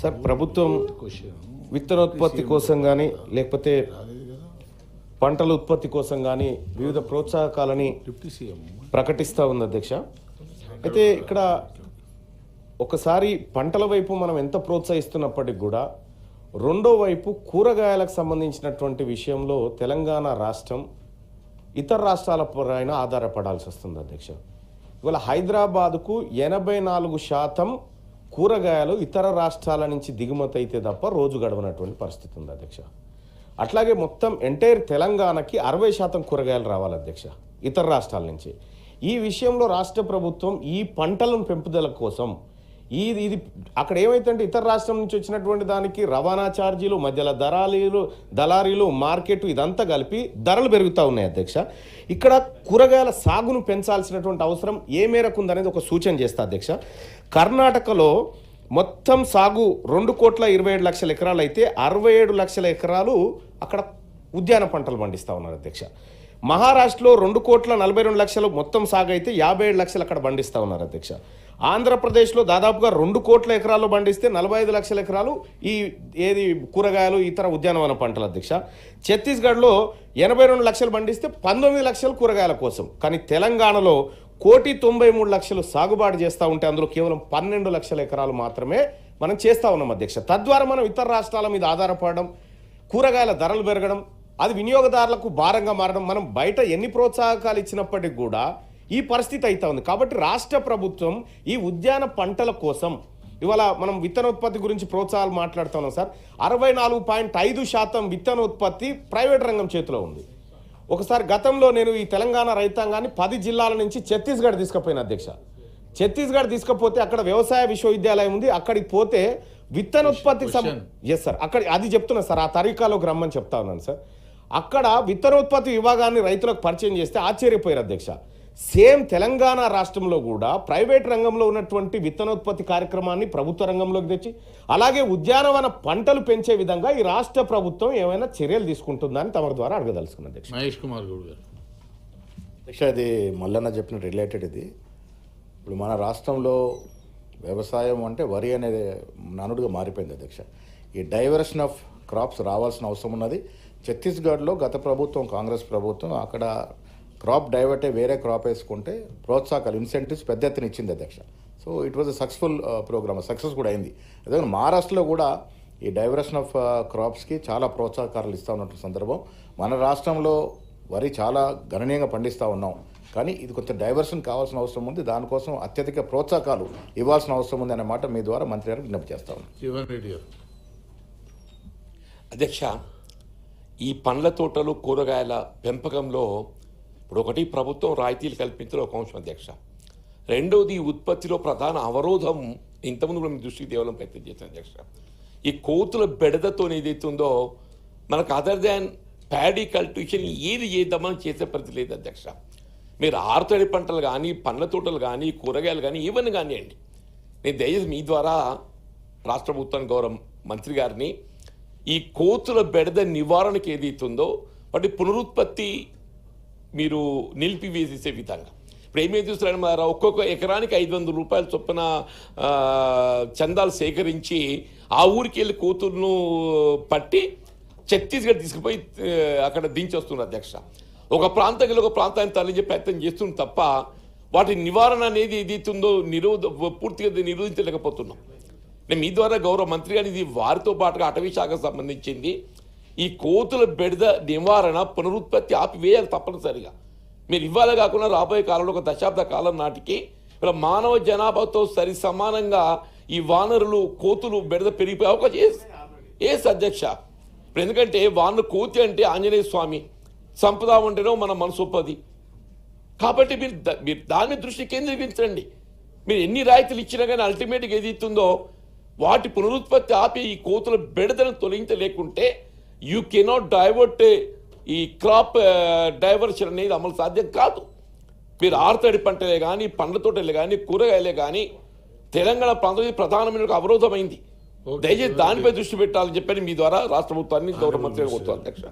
Sir ప్రభుత్వం విత్తనోత్పత్తి కోసం కానీ లేకపోతే పంటల ఉత్పత్తి కోసం కానీ వివిధ ప్రోత్సాహకాలని ప్రకటిస్తూ ఉంది అధ్యక్ష. అయితే ఇక్కడ ఒకసారి పంటల వైపు మనం ఎంత ప్రోత్సహిస్తున్నప్పటికి కూడా రెండో వైపు కూరగాయలకు సంబంధించినటువంటి విషయంలో తెలంగాణ రాష్ట్రం ఇతర రాష్ట్రాల పైన ఆధారపడాల్సి వస్తుంది అధ్యక్ష. ఇవాళ హైదరాబాద్కు ఎనభై నాలుగు శాతం కూరగాయలు ఇతర రాష్ట్రాల నుంచి దిగుమతి అయితే తప్ప రోజు గడవనటువంటి పరిస్థితి ఉంది అధ్యక్ష. అట్లాగే మొత్తం ఎంటైర్ తెలంగాణకి అరవై శాతం కూరగాయలు రావాలి అధ్యక్ష ఇతర రాష్ట్రాల నుంచి. ఈ విషయంలో రాష్ట్ర ప్రభుత్వం ఈ పంటలను పెంపుదల కోసం ఈ ఇది అక్కడ ఏమైతుందంటే ఇతర రాష్ట్రం నుంచి వచ్చినటువంటి దానికి రవాణా ఛార్జీలు మధ్యలో దళారీలు దళారీలు మార్కెట్ ఇదంతా కలిపి ధరలు పెరుగుతూ ఉన్నాయి అధ్యక్ష. ఇక్కడ కూరగాయల సాగును పెంచాల్సినటువంటి అవసరం ఏ మేరకు ఉందనేది ఒక సూచన చేస్తా అధ్యక్ష. కర్ణాటకలో మొత్తం సాగు రెండు కోట్ల ఇరవై ఏడు లక్షల ఎకరాలు అయితే అరవై ఏడు లక్షల ఎకరాలు అక్కడ ఉద్యాన పంటలు పండిస్తూ ఉన్నారు అధ్యక్ష. మహారాష్ట్రలో రెండు కోట్ల నలభై రెండు లక్షలు మొత్తం సాగు అయితే యాభై ఏడు లక్షలు అక్కడ పండిస్తూ ఉన్నారు అధ్యక్ష. ఆంధ్రప్రదేశ్లో దాదాపుగా రెండు కోట్ల ఎకరాలు పండిస్తే నలభై ఐదు లక్షల ఎకరాలు ఈ ఏది కూరగాయలు ఇతర ఉద్యానవన పంటలు అధ్యక్ష. ఛత్తీస్గఢ్లో ఎనభై రెండు లక్షలు పండిస్తే పంతొమ్మిది లక్షలు కూరగాయల కోసం. కానీ తెలంగాణలో కోటి తొంభై మూడు లక్షలు సాగుబాటు చేస్తూ ఉంటే అందులో కేవలం పన్నెండు లక్షల ఎకరాలు మాత్రమే మనం చేస్తూ ఉన్నాం అధ్యక్ష. తద్వారా మనం ఇతర రాష్ట్రాల మీద ఆధారపడడం కూరగాయల ధరలు పెరగడం అది వినియోగదారులకు భారంగా మారడం మనం బయట ఎన్ని ప్రోత్సాహకాలు ఇచ్చినప్పటికీ కూడా ఈ పరిస్థితి అయితే ఉంది. కాబట్టి రాష్ట్ర ప్రభుత్వం ఈ ఉద్యాన పంటల కోసం ఇవాళ మనం విత్తనోత్పత్తి గురించి ప్రోత్సాహాలు మాట్లాడుతున్నాం సార్. అరవై నాలుగు పాయింట్ ఐదు శాతం విత్తనోత్పత్తి ప్రైవేట్ రంగం చేతిలో ఉంది. ఒకసారి గతంలో నేను ఈ తెలంగాణ రైతాంగాన్ని పది జిల్లాల నుంచి ఛత్తీస్గఢ్ తీసుకుపోయిన అధ్యక్ష. ఛత్తీస్గఢ్ తీసుకుపోతే అక్కడ వ్యవసాయ విశ్వవిద్యాలయం ఉంది అక్కడికి పోతే విత్తనోత్పత్తికి. ఎస్ సార్ అక్కడ అది చెప్తున్నా సార్. ఆ తరీకాలోకి రమ్మని చెప్తా ఉన్నాను సార్. అక్కడ విత్తనోత్పత్తి విభాగాన్ని రైతులకు పరిచయం చేస్తే ఆశ్చర్యపోయారు అధ్యక్ష. సేమ్ తెలంగాణ రాష్ట్రంలో కూడా ప్రైవేట్ రంగంలో ఉన్నటువంటి విత్తనోత్పత్తి కార్యక్రమాన్ని ప్రభుత్వ రంగంలోకి తెచ్చి అలాగే ఉద్యానవన పంటలు పెంచే విధంగా ఈ రాష్ట్ర ప్రభుత్వం ఏమైనా చర్యలు తీసుకుంటుందా అని తమ ద్వారా అడగదలుచుకున్న అధ్యక్ష. మహేష్ కుమార్ గౌడ్ గారు. అధ్యక్ష ఇది మల్లన్న చెప్పిన రిలేటెడ్ ఇది. ఇప్పుడు మన రాష్ట్రంలో వ్యవసాయం అంటే వరి అనేది నానుడుగా మారిపోయింది అధ్యక్ష. ఈ డైవర్షన్ ఆఫ్ క్రాప్స్ రావాల్సిన అవసరం ఉన్నది. ఛత్తీస్గఢ్లో గత ప్రభుత్వం కాంగ్రెస్ ప్రభుత్వం అక్కడ క్రాప్ డైవర్టే వేరే క్రాప్ వేసుకుంటే ప్రోత్సాహకాలు ఇన్సెంటివ్స్ పెద్ద ఎత్తున ఇచ్చింది అధ్యక్ష. So it was a successful programme success కూడా అయింది. అదే మహారాష్ట్రలో కూడా ఈ డైవర్షన్ ఆఫ్ క్రాప్స్కి చాలా ప్రోత్సాహకాలు ఇస్తూ ఉన్నటువంటి సందర్భం. మన రాష్ట్రంలో వరి చాలా గణనీయంగా పండిస్తూ ఉన్నాం. కానీ ఇది కొంచెం డైవర్షన్ కావాల్సిన అవసరం ఉంది. దానికోసం అత్యధిక ప్రోత్సాహకాలు ఇవ్వాల్సిన అవసరం ఉంది అనే మాట మీ ద్వారా మంత్రి గారికి విజ్ఞప్తి చేస్తా ఉన్నాం. అధ్యక్ష ఈ పండ్ల తోటలు కూరగాయల పెంపకంలో ఇప్పుడు ఒకటి ప్రభుత్వం రాయితీలు కల్పించడం ఒక అంశం అధ్యక్ష. రెండవది ఉత్పత్తిలో ప్రధాన అవరోధం ఇంతకుముందు కూడా మీ దృష్టికి తేవడం ప్రయత్నం చేస్తాం అధ్యక్ష. ఈ కోతుల బెడదతో ఏదైతుందో మనకు అదర్ దాన్ ప్యాడీ కల్టివేషన్ ఏది చేద్దామని చేసే పరిధి లేదు అధ్యక్ష. మీరు ఆరుతడి పంటలు కానీ పండ్ల తోటలు కానీ కూరగాయలు కానీ ఇవన్నీ కానివ్వండి. నేను దయచేసి మీ ద్వారా రాష్ట్ర ప్రభుత్వాన్ని గౌరవ మంత్రి గారిని ఈ కోతుల బెడద నివారణకి ఏదైతుందో వాటి పునరుత్పత్తి మీరు నిలిపివేసేసే విధంగా. ఇప్పుడు ఏమేమి చూస్తున్నాడు మరి ఒక్కొక్క ఎకరానికి ఐదు వందల రూపాయల చొప్పున చందాలు సేకరించి ఆ ఊరికి వెళ్ళి కోతులను పట్టి ఛత్తీస్గఢ్ తీసుకుపోయి అక్కడ దించొస్తున్నారు అధ్యక్ష. ఒక ప్రాంతం ఒక ప్రాంతాన్ని తరలించే ప్రయత్నం చేస్తుంది తప్ప వాటి నివారణ అనేది ఏదైతుందో నిరోధ పూర్తిగా నిరోధించలేకపోతున్నాం. మీ ద్వారా గౌరవ మంత్రి గారు ఇది వారితో పాటుగా అటవీ శాఖకు సంబంధించింది. ఈ కోతుల బెడద నివారణ పునరుత్పత్తి ఆపివేయాలి తప్పనిసరిగా. మీరు ఇవ్వాలి కాకుండా రాబోయే కాలంలో ఒక దశాబ్ద కాలం నాటికి ఇలా మానవ జనాభాతో సరి సమానంగా ఈ వానరులు కోతులు బెడద పెరిగిపోయే అవకాశం ఏ అధ్యక్ష? ఇప్పుడు ఎందుకంటే వానరు కోతి అంటే ఆంజనేయ స్వామి. సంపద ఉంటేనో మన మనసొప్పది కాబట్టి మీరు మీరు దాని దృష్టి కేంద్రీకరించండి. మీరు ఎన్ని రాయితీలు ఇచ్చినా కానీ అల్టిమేట్గా ఏది ఇస్తుందో వాటి పునరుత్పత్తి ఆపి ఈ కోతుల బెడదను తొలగించలేకుంటే యూ కెనాట్ డైవర్ట్ ఈ క్రాప్ డైవర్షన్ అనేది అమలు సాధ్యం కాదు. మీరు ఆరుతడి పంటలే కానీ పండ్ల తోటలే కానీ కూరగాయలే కానీ తెలంగాణ ప్రాంతం ప్రధానమైన ఒక అవరోధమైంది. దయచేసి దానిపై దృష్టి పెట్టాలని చెప్పని మీ ద్వారా రాష్ట్ర ప్రభుత్వాన్ని గౌరవ మంత్రి అధ్యక్ష.